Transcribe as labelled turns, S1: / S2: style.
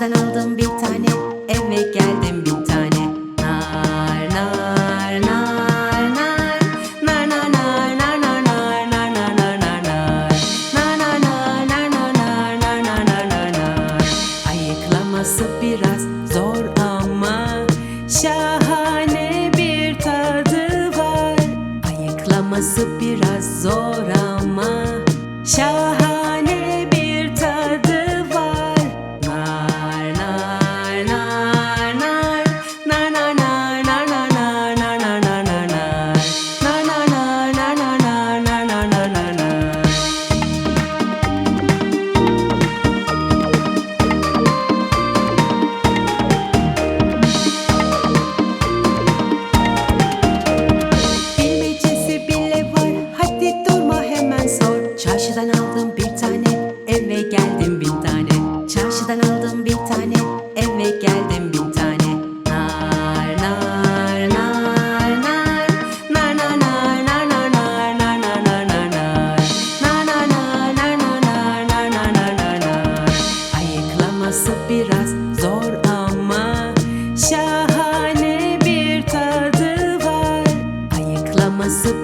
S1: Ağacdan aldım bir tane Eve geldim bir tane Nar nar nar nar Nar nar nar nar nar nar nar nar nar nar nar Nar nar nar nar nar nar nar nar nar nar nar Ayıklaması biraz zor ama Şahane bir tadı var Ayıklaması biraz zor ama Şahane zor ama şahane bir tadı var. Ayıklaması